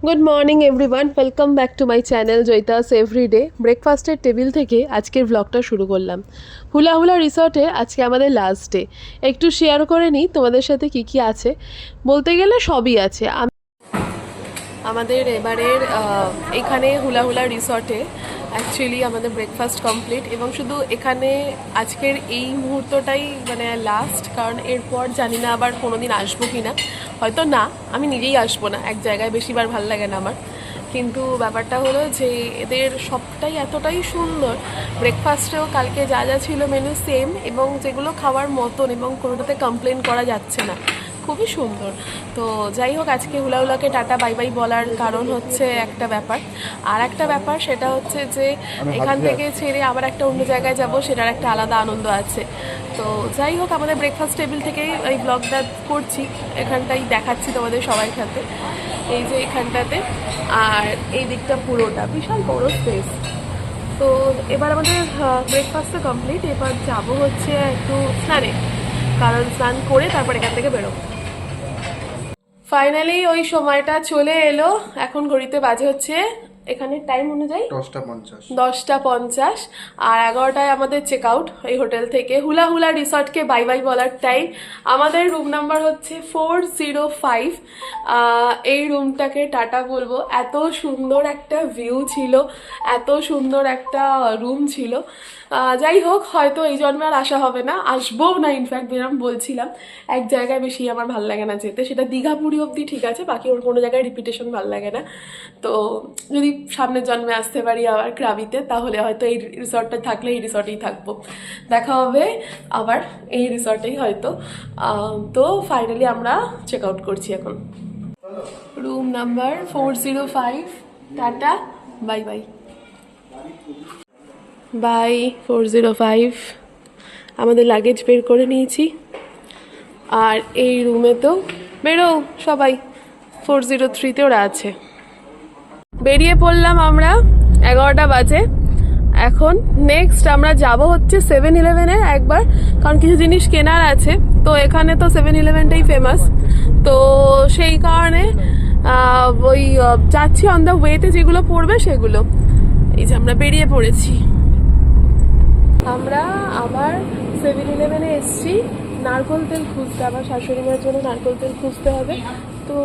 Good morning everyone welcome back to my channel জৈতাস everyday ব্রেকফাস্টের table থেকে আজকের ব্লগটা শুরু করলাম। হুলা হুলা রিসর্টে আজকে আমাদের লাস্ট ডে একটু শেয়ার করে নিই তোমাদের সাথে কি কি আছে। বলতে গেলে সবই আছে। আমাদের এবারের এখানে হুলা হুলা রিসর্টে অ্যাকচুয়ালি আমাদের ব্রেকফাস্ট কমপ্লিট এবং শুধু এখানে আজকের এই মুহূর্তটাই মানে লাস্ট কারণ এরপর জানি না আবার কোনো দিন আসব কি না হয়তো না, আমি নিজেই আসব না, এক জায়গায় বেশিবার ভালো লাগে না আমার। কিন্তু ব্যাপারটা হলো যে এদের সবটাই এতটাই সুন্দর। ব্রেকফাস্টেও কালকে যা যা ছিল মেনু সেম এবং যেগুলো খাওয়ার মতন এবং কোনোটাতে কমপ্লেন করা যাচ্ছে না। খুবই সুন্দর। তো যাই হোক আজকে হুলাহুলাকে টাটা বাই বাই বলার কারণ হচ্ছে একটা ব্যাপার। আর একটা ব্যাপার সেটা হচ্ছে যে এখান থেকে ছেড়ে আবার একটা অন্য জায়গায় যাব সেটার একটা আলাদা আনন্দ আছে। তো যাই হোক আমাদের ব্রেকফাস্ট টেবিল থেকেই এই ব্লগটা করছি। এখানটাই দেখাচ্ছি তোমাদের সবাই সাথে। এই যে এখানটাতে। আর এই দিকটা পুরোটা বিশাল বড় স্পেস তো এবার আমাদের ব্রেকফাস্ট কমপ্লিট এবার যাব হচ্ছে একটু স্নানে। কারণ স্নান করে তারপর এখান থেকে বেরোবো। ফাইনালি ওই সময়টা চলে এলো। এখন ঘড়িতে বাজে হচ্ছে এখানে টাইম অনুযায়ী দশটা পঞ্চাশ। দশটা পঞ্চাশ। আর এগারোটায় আমাদের চেক আউট এই হোটেল থেকে। হুলা হুলা রিসর্টকে বাই বাই বলার টাইম আমাদের রুম নাম্বার হচ্ছে ফোর জিরো ফাইভ এই রুমটাকে টাটা বলব। এত সুন্দর একটা ভিউ ছিল। এত সুন্দর একটা রুম ছিল। যাই হোক হয়তো এই জন্মে আর আসা হবে না। আসব না ইনফ্যাক্ট যেরকম বলছিলাম। এক জায়গায় বেশি আমার ভালো লাগে না যেতে। সেটা দীঘা পুরী অবধি ঠিক আছে। বাকি ওর কোনো জায়গায় রিপিটেশন ভালো লাগে না। তো যদি সামনের জন্মে আসতে পারি আবার ক্রাবিতে, তাহলে হয়তো এই রিসর্টটা থাকলে এই রিসর্টেই থাকব। দেখা হবে আবার এই রিসর্টেই হয়তো। তো ফাইনালি আমরা চেক আউট করছি এখন। Room number four zero five tata bye bye bye four zero five আমাদের লাগেজ বের করে নিয়েছি। আর এই রুমে তো বেরো সবাই। ফোর জিরো থ্রিতে ওরা আছে। বেরিয়ে পড়লাম আমরা এগারোটা বাজে। এখন নেক্সট আমরা যাব হচ্ছে সেভেন ইলেভেনের একবার, কারণ কিছু জিনিস কেনার আছে। তো এখানে তো সেভেন ইলেভেনটাই ফেমাস তো সেই কারণে ওই যাচ্ছি অন দ্য ওয়েতে যেগুলো পড়বে সেগুলো। এই যে আমরা বেরিয়ে পড়েছি। আমরা আবার সেভেন ইলেভেনে এসছি। নারকোল তেল খুঁজতে আবার শাশুড়ি মায়ের জন্য নারকোল তেল খুঁজতে হবে। তো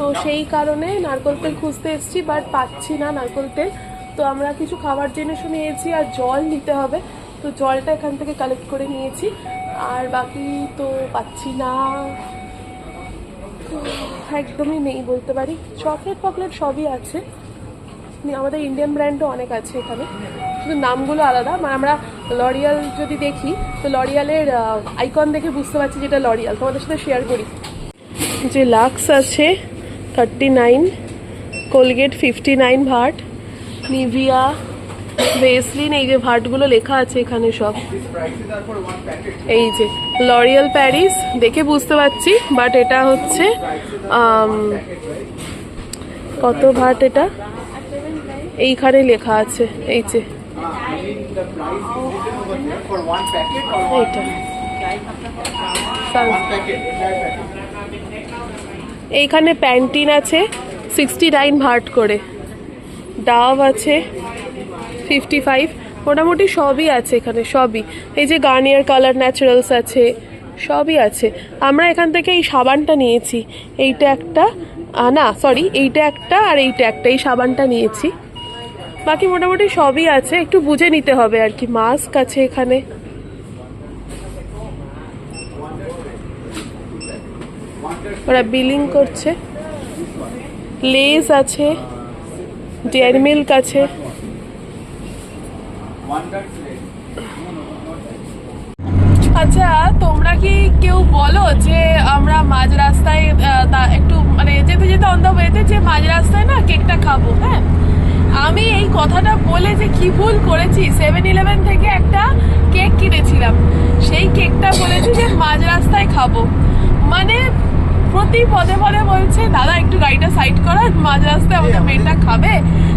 তো সেই কারণে নারকোল তেল খুঁজতে এসছি বাট পাচ্ছি না নারকোল তেল তো আমরা কিছু খাবার জিনিসও নিয়েছি আর জল নিতে হবে। তো জলটা এখান থেকে কালেক্ট করে নিয়েছি। আর বাকি তো পাচ্ছি না। একদমই নেই বলতে পারি। চকলেট ফকলেট সবই আছে। আমাদের ইন্ডিয়ান ব্র্যান্ডও অনেক আছে এখানে। শুধু নামগুলো আলাদা। মানে আমরা লরিয়াল যদি দেখি, তো লরিয়ালের আইকন দেখে বুঝতে পারছি যেটা লরিয়াল তোমাদের সাথে শেয়ার করি। যে লাক্স আছে thirty nine Colgate fifty nine Bhatt, Nivea, Vaseline, এই যে ভাটগুলো লেখা আছে এখানে সব। এই যে লরিয়াল প্যারিস দেখে বুঝতে পারছি বাট এটা হচ্ছে কত ভাট এটা? এইখানে লেখা আছে, এই যে। এইটা। এইখানে প্যান্টিন আছে সিক্সটি নাইন ভাট করে। ডাভ আছে ফিফটি ফাইভ মোটামুটি সবই আছে এখানে, সবই। এই যে গার্নিয়ার কালার ন্যাচারালস আছে, সবই আছে। আমরা এখান থেকে এই সাবানটা নিয়েছি। এইটা একটা না সরি এইটা একটা আর এইটা একটা, এই সাবানটা নিয়েছি। বাকি মোটামুটি সবই আছে, একটু বুঝে নিতে হবে আর কি, মাস্ক আছে এখানে। ওরা বিলিং করছে। লেস আছে, ডেয়ারি মিল্ক আছে। আচ্ছা তোমরা কি কেউ বলো যে আমরা মাঝ রাস্তায় একটু মানে যেতে যেতে অন দ্য ওয়েতে যে মাঝ রাস্তায় না কেকটা খাব হ্যাঁ? আমি এই কথাটা বলে যে কি ভুল করেছি সেভেন ইলেভেন থেকে একটা কেক কিনেছিলাম। সেই কেকটা বলেছি যে মাঝ রাস্তায় খাব। মানে প্রতি পদে পদে বলছে দাদা একটু গাড়িটা সাইড করার মাঝ রাস্তায় আমাদের মেয়েটা খাবে।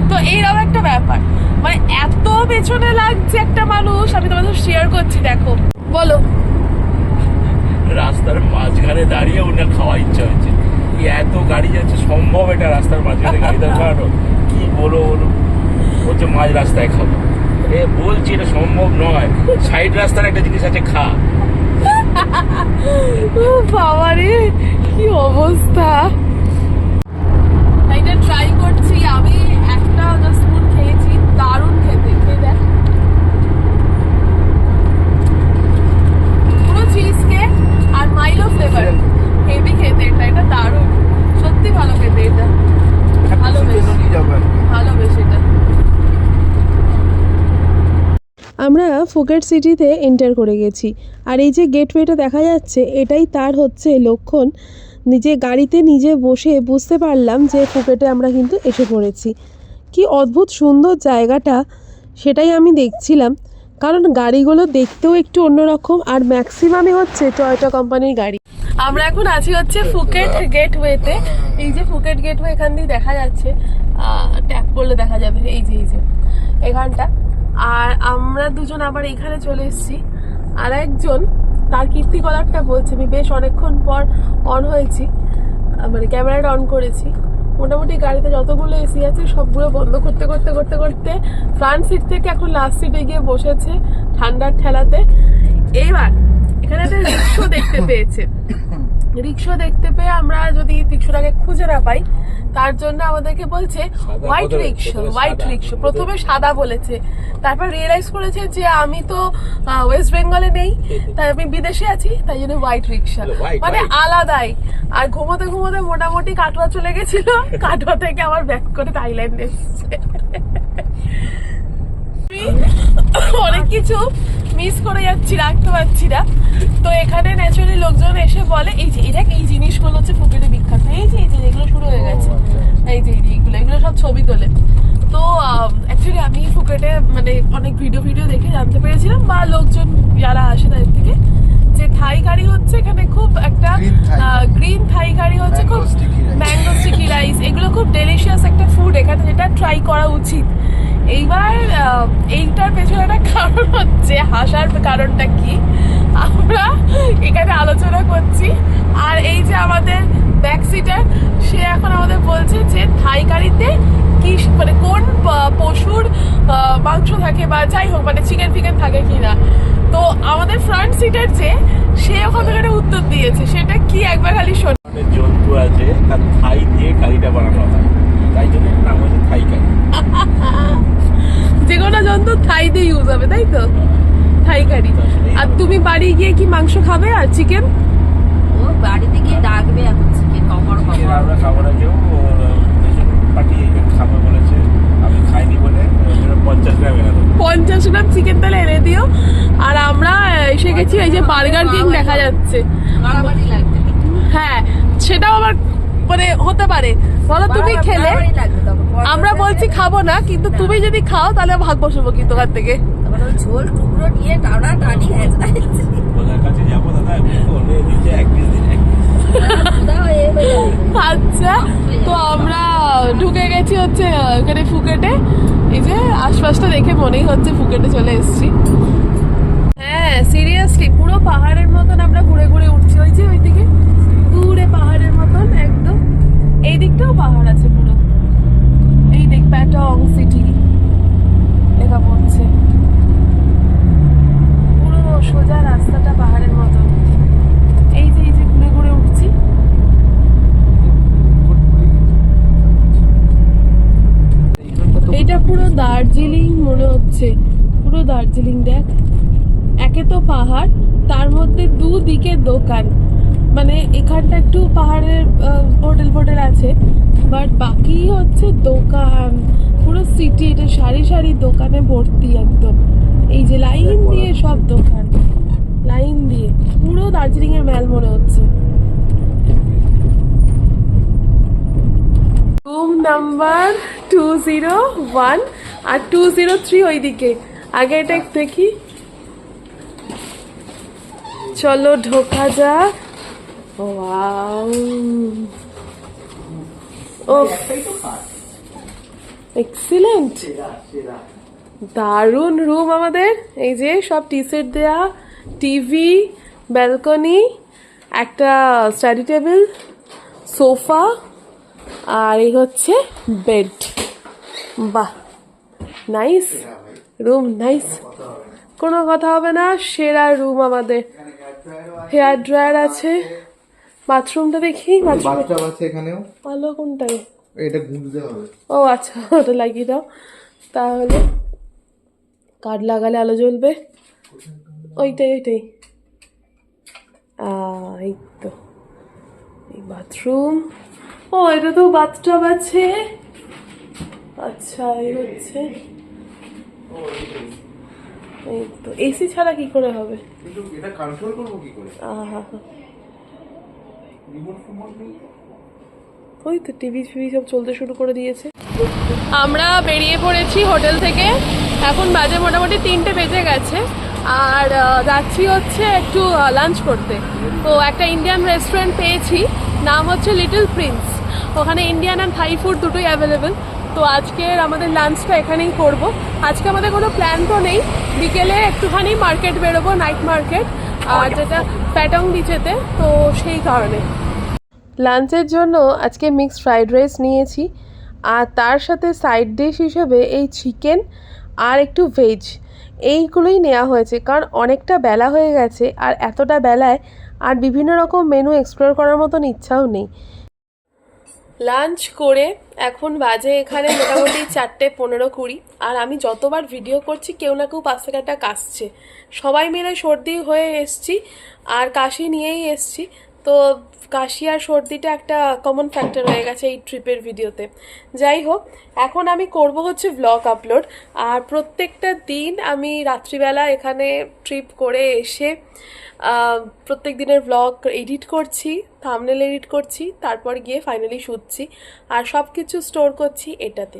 তো এইরকম একটা ব্যাপার। মানে এত পেছনে লাগছে একটা মানুষ আমি তোমাদের শেয়ার করছি দেখো। বলো। রাস্তার মাঝখানে দাঁড়িয়ে ওনার খাওয়া ইচ্ছা এত গাড়ি যাচ্ছে সম্ভব এটা রাস্তার মাঝখানে গাড়ি দাঁড় করানো? কি বলো বলো? বলছে মাঝ রাস্তায় খাব। এ বলছি এটা সম্ভব নয়। সাইড রাস্তার একটা জিনিস আছে খা। বাবা রে কি অবস্থা এটা ট্রাই করছি আমি একটা স্পুন খেয়েছি দারুণ খেতে খেয়ে দেখ পুরো চিজ কেক আর মাইলো ফ্লেভার হেভি খেতে এটা এটা দারুণ সত্যি ভালো খেতে এটা ভালো বেশ ভালো বেশ এটা আমরা ফুকেট সিটিতে এন্টার করে গেছি। আর এই যে গেটওয়েটা দেখা যাচ্ছে, এটাই তার হচ্ছে লক্ষণ। নিজে গাড়িতে নিজে বসে বুঝতে পারলাম যে ফুকেটে আমরা কিন্তু এসে পড়েছি। কি অদ্ভুত সুন্দর জায়গাটা, সেটাই আমি দেখছিলাম। কারণ গাড়িগুলো দেখতেও একটু অন্যরকম আর ম্যাক্সিমামই হচ্ছে টয়টা কোম্পানির গাড়ি। আমরা এখন আছি হচ্ছে ফুকেট গেটওয়েতে এই যে ফুকেট গেটওয়ে এখান দিয়ে দেখা যাচ্ছে ট্যাপ করলে দেখা যাবে। এই যে এই যে, এখানটা। আর আমরা দুজন আবার এখানে চলে এসেছি। আর একজন তার কীর্তি কলারটা বলছে আমি বেশ অনেকক্ষণ পর অন হয়েছি মানে ক্যামেরাটা অন করেছি। মোটামুটি গাড়িতে যতগুলো এসি আছে সবগুলো বন্ধ করতে করতে করতে করতে ফ্রন্ট সিট থেকে এখন লাস্ট সিটে গিয়ে বসেছে ঠান্ডার ঠেলাতে। এইবার এখানে একটা রিক্সো দেখতে পেয়েছে। রিক্সা দেখতে পেয়ে আমরা যদি রিক্সাটাকে খুঁজে না পাই তার জন্য আমাদেরকে বলছে হোয়াইট রিক্সা হোয়াইট। রিক্সা। প্রথমে সাদা বলেছে। তারপর রিয়েলাইজ করেছে যে আমি তো ওয়েস্ট বেঙ্গলে নেই তাই আমি বিদেশে আছি তাই জন্য হোয়াইট রিক্সা। মানে আলাদাই। আর ঘুমোতে ঘুমোতে মোটামুটি কাটোয়া চলে গেছিল কাটোয়া থেকে আবার ব্যাক করে থাইল্যান্ড এসেছে। অনেক কিছু মিস করে যাচ্ছি রাখতে পারছি না। তো এখানে ন্যাচারালি লোকজন এসে বলে এই যে এটা এই জিনিসগুলো হচ্ছে ফুকেটে বিখ্যাত। এই যে এই যে এগুলো শুরু হয়ে গেছে। এই যে এইগুলো এগুলো সব ছবি তোলে। তো অ্যাকচুয়ালি আমি ফুকেটে মানে অনেক ভিডিও ভিডিও দেখে জানতে পেরেছিলাম বা লোকজন যারা আসে তাদের থেকে যে থাই কারি হচ্ছে এখানে খুব একটা গ্রিন থাই কারি। হচ্ছে খুব ম্যাঙ্গো স্টিকি রাইস এগুলো খুব ডেলিশিয়াস একটা ফুড এখানে যেটা ট্রাই করা উচিত। এইবার এইটার পেছনে একটা কারণ হচ্ছে, হাসার কারণটা কি? আমরা এখানে আলোচনা করছি। আর এই যে আমাদের ব্যাক সিটার সে এখন আমাদের বলছে যে থাই কারিতে কি মানে কোন পশুর মাংস থাকে বা যাই হোক মানে চিকেন ফিকেন থাকে কিনা। তো আমাদের ফ্রন্ট সিটার যে, সে ওখান থেকে একটা উত্তর দিয়েছে। সেটা কি? একবার খালি শোন। জন্তু আছে, তার থাই দিয়ে কারিটা বানানো হয় তাই জন্য এর নাম হচ্ছে থাই কারি যে কোনো জন্তু থাই দিয়ে ইউজ হবে তাই তো? থাই কারি আর তুমি বাড়ি গিয়ে কি মাংস খাবে আর চিকেন ও বাড়িতে গিয়ে ডাকবে এখন চিকেন কখনো এর আমরা খাবার আগেও পাঠিয়ে খাবে বলেছে। আমি খাইনি বলে পঞ্চাশ গ্রাম এনে পঞ্চাশ গ্রাম চিকেন তাহলে এনে দিও। আর আমরা এসে গেছি এই যে বার্গার কিং দেখা যাচ্ছে। হ্যাঁ সেটাও আবার মানে হতে পারে। বলো তুমি খেলে। আমরা বলছি খাব না কিন্তু তুমি যদি খাও তাহলে ভাগ বসবো কিন্তু ওখান থেকে। তারপরে ওই ঝোল টুকরো নিয়ে টানা টানি। আচ্ছা তো আমরা ঢুকে গেছি হচ্ছে ফুকেটে। এই যে আশপাশটা দেখে মনেই হচ্ছে ফুকেটে চলে এসেছি। হ্যাঁ সিরিয়াসলি পুরো পাহাড়ের মতন আমরা ঘুরে ঘুরে উঠছি ওই যে ওইদিকে দূরে পাহাড়ের মতন একদম এই দিকটাও পাহাড় আছে পুরো এই দিক প্যাটং সিটি লেখা পড়ছে পুরো সোজা রাস্তাটা পাহাড়ের মতন এই যে এই যে ঘুরে ঘুরে উঠছি এটা পুরো দার্জিলিং মনে হচ্ছে পুরো দার্জিলিং দেখ একে তো পাহাড় তার মধ্যে দুদিকে দোকান। মানে এখানটা একটু পাহাড়ের হোটেল ফোটেল আছে বাট বাকি হচ্ছে দোকান। পুরো সিটি এটা সারি সারি দোকানে ভর্তি একদম। এই যে লাইন দিয়ে সব দোকান। লাইন দিয়ে। পুরো দার্জিলিং এর ম্যাল মনে হচ্ছে। Room number two zero one আর টু জিরো থ্রি ওইদিকে। আগে এটা দেখি। চলো, ঢোকা যাক। ওয়াও। ও এক্সিলেন্ট দারুণ রুম আমাদের। এই যে সব টি সেট দেয়া টিভি ব্যালকনি একটা স্টাডি টেবিল সোফা আর এই হচ্ছে বেড বাহ নাইস রুম নাইস কোনো কথা হবে না, সেরা রুম আমাদের। হেয়ার ড্রায়ার আছে বাথরুমটা দেখি বাথরুম আছে এখানেও? ভালো কোনটায় এটা গুঁজতে হবে। ও আচ্ছা ওটা লাগিয়ে দাও। তাহলে কাঠ লাগালে আলো জ্বলবে। ওইটাই ওইটাই। এই তো। এই বাথরুম। ও এটা তো বাথটব আছে। আচ্ছা এই হচ্ছে। এই তো এসি ছাড়া কি করে হবে? কিন্তু এটা কন্ট্রোল করব কি করে? আহা রিমোট ফিমোট নেই ওই তো টিভি ফিভি সব চলতে শুরু করে দিয়েছে। আমরা বেরিয়ে পড়েছি হোটেল থেকে। এখন বাজে মোটামুটি তিনটে বেজে গেছে। আর যাচ্ছি হচ্ছে একটু লাঞ্চ করতে। তো একটা ইন্ডিয়ান রেস্টুরেন্ট পেয়েছি। নাম হচ্ছে লিটল প্রিন্স ওখানে ইন্ডিয়ান অ্যান্ড থাই ফুড দুটোই অ্যাভেলেবেল তো আজকের আমাদের লাঞ্চটা এখানেই করব। আজকে আমাদের কোনো প্ল্যান তো নেই। বিকেলে একটুখানি মার্কেট বেরোবো নাইট মার্কেট আর যেটা প্যাটং বিচেতে তো সেই কারণে। লাঞ্চের জন্য আজকে মিক্সড ফ্রাইড রাইস নিয়েছি আর তার সাথে সাইড ডিশ হিসেবে এই চিকেন আর একটু ভেজ এইগুলোই নেওয়া হয়েছে কারণ অনেকটা বেলা হয়ে গেছে আর এতটা বেলায় আর বিভিন্ন রকম মেনু এক্সপ্লোর করার মতন ইচ্ছাও নেই। লাঞ্চ করে এখন বাজে এখানে মোটামুটি চারটে পনেরো কুড়ি। আর আমি যতবার ভিডিও করছি, কেউ না কেউ পাশ থেকে কাশছে। সবাই মিলে সর্দি হয়ে এসছি, আর কাশি নিয়েই এসছি। তো কাশি আর সর্দিটা একটা কমন ফ্যাক্টর হয়ে গেছে এই ট্রিপের ভিডিওতে যাই হোক, এখন আমি করব হচ্ছে ব্লগ আপলোড আর প্রত্যেকটা দিন আমি রাত্রিবেলা এখানে ট্রিপ করে এসে প্রত্যেক দিনের ব্লগ এডিট করছি থামনেল এডিট করছি, তারপর গিয়ে ফাইনালি শুচ্ছি আর সব কিছু স্টোর করছি এটাতে।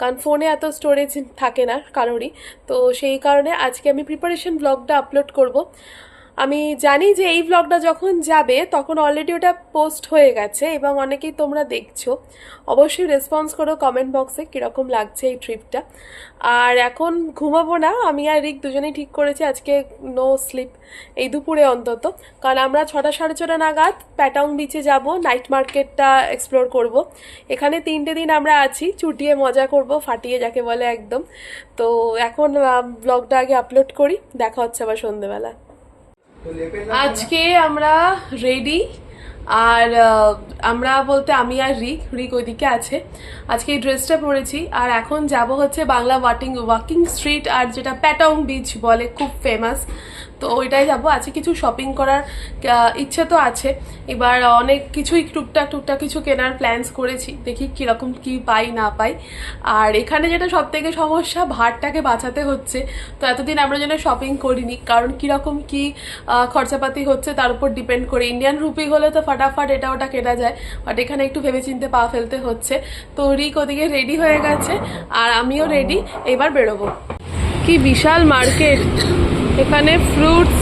কারণ ফোনে এত স্টোরেজ থাকে না কারোরই। তো সেই কারণে আজকে আমি প্রিপারেশন ব্লগটা আপলোড করব। আমি জানি যে এই ব্লগটা যখন যাবে, তখন অলরেডি ওটা পোস্ট হয়ে গেছে এবং অনেকেই তোমরা দেখছ। অবশ্যই রেসপন্স করো কমেন্ট বক্সে কীরকম লাগছে এই ট্রিপটা আর এখন ঘুমাবো না, আমি আর রিক দুজনেই ঠিক করেছি, আজকে নো স্লিপ এই দুপুরে অন্তত। কারণ আমরা ছটা সাড়ে ছটা নাগাদ প্যাটং বিচে যাব নাইট মার্কেটটা এক্সপ্লোর করব। এখানে তিনটে দিন আমরা আছি, চুটিয়ে মজা করব, ফাটিয়ে যাকে বলে একদম। তো এখন ব্লগটা আগে আপলোড করি, দেখা হচ্ছে আবার সন্ধেবেলা। আজকে আমরা রেডি আর আমরা বলতে আমি আর রিক রিক ওইদিকে আছে। আজকে এই ড্রেসটা পরেছি, আর এখন যাব হচ্ছে বাংলা ওয়াটিং ওয়াকিং স্ট্রিট আর যেটা প্যাটং বিচ বলে, খুব ফেমাস তো ওইটাই যাব। আছে কিছু শপিং করার ইচ্ছে তো আছে। এবার অনেক কিছুই টুকটাক টুকটাক কিছু কেনার প্ল্যানস করেছি। দেখি কীরকম কি পাই, না পাই। আর এখানে যেটা সব থেকে সমস্যা ভাতটাকে বাঁচাতে হচ্ছে। তো এতদিন আমরা যেন শপিং করিনি, কারণ কীরকম কি খরচাপাতি হচ্ছে তার উপর ডিপেন্ড করে। ইন্ডিয়ান রুপি হলে তো ফাটাফাট এটা ওটা কেনা যায় বাট এখানে একটু ভেবেচিন্তে পা ফেলতে হচ্ছে। তো রিক ওদিকে রেডি হয়ে গেছে, আর আমিও রেডি এবার বেরোবো। কি বিশাল মার্কেট এখানে ফ্রুটস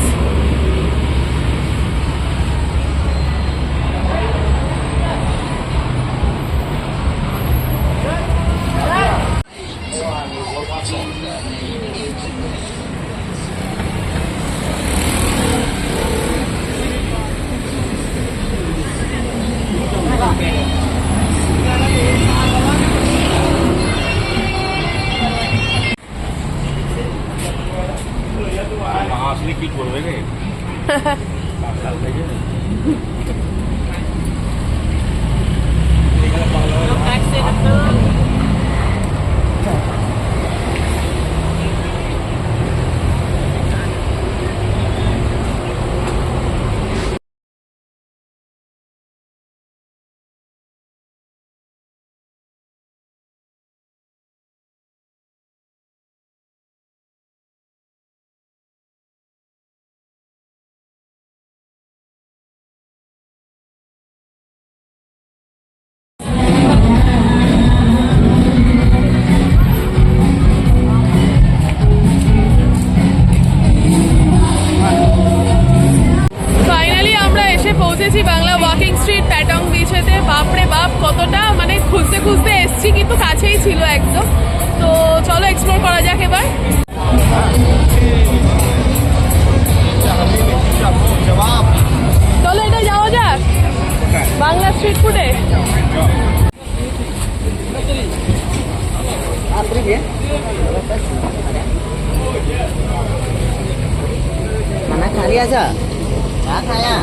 এক্সপ্লোর করা যাক এবার চলো এটা যাওয়া যাক বাংলা স্ট্রিট ফুডে खाना खा लिया था क्या खाया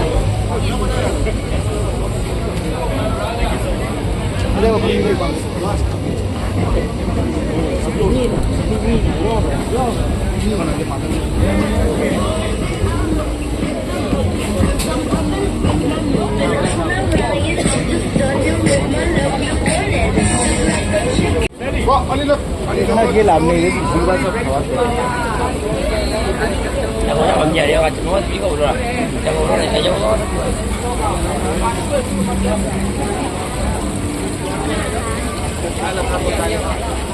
cái làm này nó chỉ quan trọng thôi. Chẳng có bằng gì đâu, chẳng có chỉ cầu rồi. Chẳng có này, chẳng có. Hãy subscribe cho kênh Ghiền Mì Gõ Để không bỏ lỡ những video hấp dẫn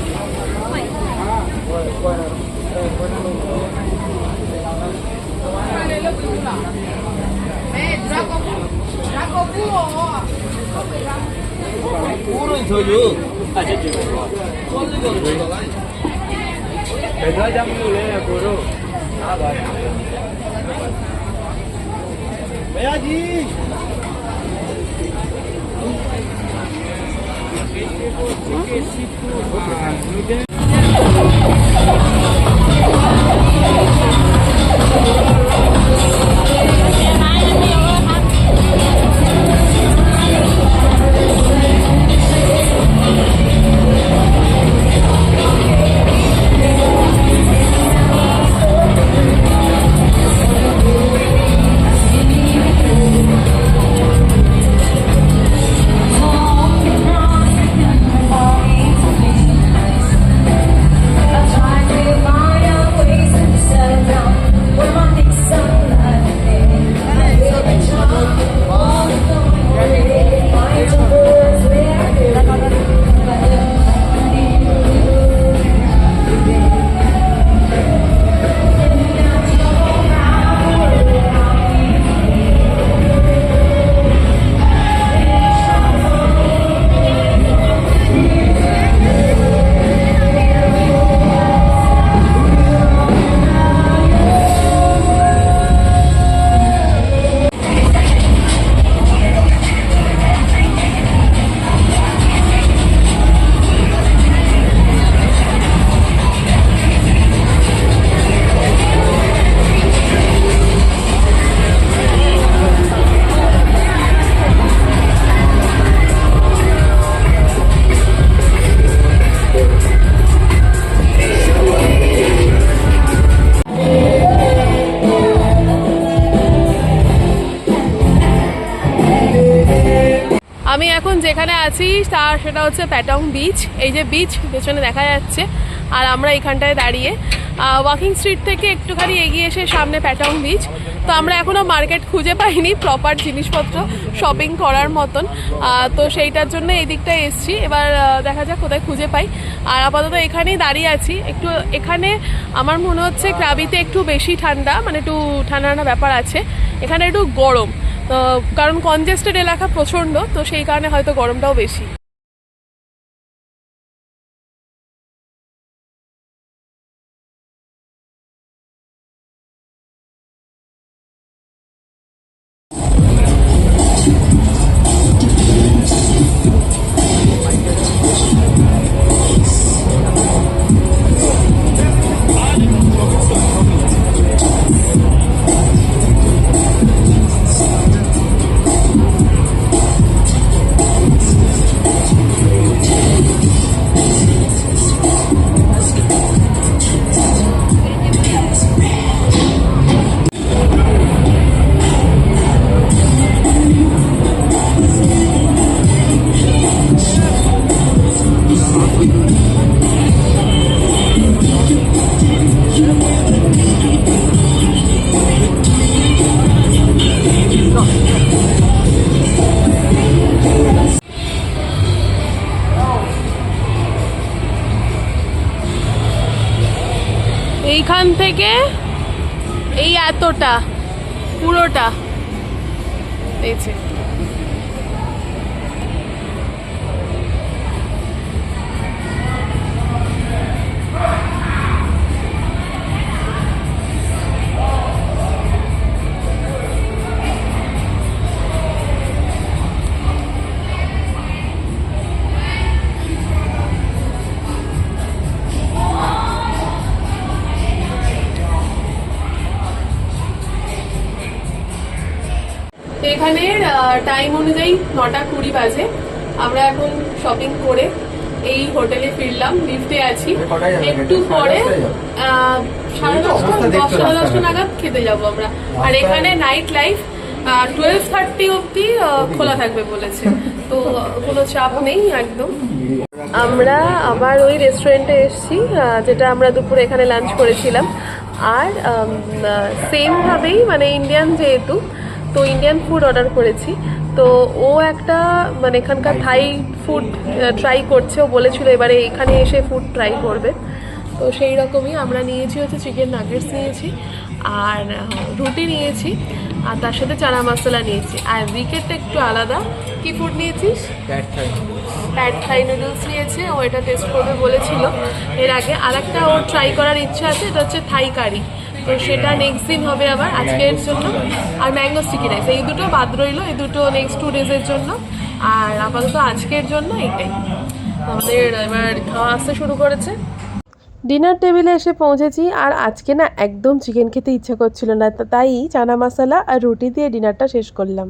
저유 아 저기 뭐 꼴리고 들어가 배가 잡는래 고로 아 봐요 매야지 이게 시프 जी আমি হচ্ছে প্যাটং beach এই যে beach পেছনে দেখা যাচ্ছে, আর আমরা এখানটায় দাঁড়িয়ে ওয়াকিং স্ট্রিট থেকে একটুখানি এগিয়ে এসে সামনে প্যাটং বিচ তো আমরা এখনও মার্কেট খুঁজে পাইনি প্রপার জিনিসপত্র শপিং করার মতন তো সেইটার জন্য এই দিকটায় এসছি। এবার দেখা যাক কোথায় খুঁজে পাই। আর আপাতত এখানেই দাঁড়িয়ে আছি। একটু এখানে আমার মনে হচ্ছে ক্রাবিতে একটু বেশি ঠান্ডা মানে একটু ঠান্ডা ঠান্ডা ব্যাপার আছে। এখানে একটু গরম, তো কারণ কনজেস্টেড এলাকা প্রচণ্ড, তো সেই কারণে হয়তো গরমটাও বেশি। এইখান থেকে এই এতটা পুরোটা। এই যে এখানের টাইম অনুযায়ী নটা কুড়ি বাজে। আমরা এখন শপিং করে এই হোটেলে ফিরলাম লিফটে আছি। একটু পরে সাড়ে দশটা দশটা দশটা নাগাদ খেতে যাব আমরা। আর এখানে নাইট লাইফ টুয়েলভ থার্টি অব্দি খোলা থাকবে বলেছে। তো কোনো চাপ নেই একদম। আমরা আবার ওই রেস্টুরেন্টে এসেছি যেটা আমরা দুপুরে এখানে লাঞ্চ করেছিলাম। আর সেমভাবেই মানে ইন্ডিয়ান যেহেতু তো ইন্ডিয়ান ফুড অর্ডার করেছি। তো ও একটা মানে এখানকার থাই ফুড ট্রাই করছে। ও বলেছিল এবারে এখানে এসে ফুড ট্রাই করবে। তো সেই রকমই আমরা নিয়েছি হচ্ছে চিকেন নাগেটস নিয়েছি আর রুটি নিয়েছি আর তার সাথে চানা মশলা নিয়েছি। আর উইকেটটা একটু আলাদা। কি ফুড নিয়েছিস? প্যাড থাই নুডলস নিয়েছে। ও এটা টেস্ট করবে বলেছিল। এর আগে আর একটা ওর ট্রাই করার ইচ্ছা আছে এটা হচ্ছে থাই কারি তো সেটা নেক্সট দিন হবে আবার আজকের জন্য। আর ম্যাঙ্গো স্টিকি রাইস এই দুটো বাদ রইল, এই দুটো নেক্সট টু ডেজের জন্য। আর আপাতত আজকের জন্য এটাই আমাদের এবার খাওয়া আসতে শুরু করেছে। ডিনার টেবিলে এসে পৌঁছেছি, আর আজকে না একদম চিকেন খেতে ইচ্ছা করছিল না তাই চানা মশলা আর রুটি দিয়ে ডিনারটা শেষ করলাম।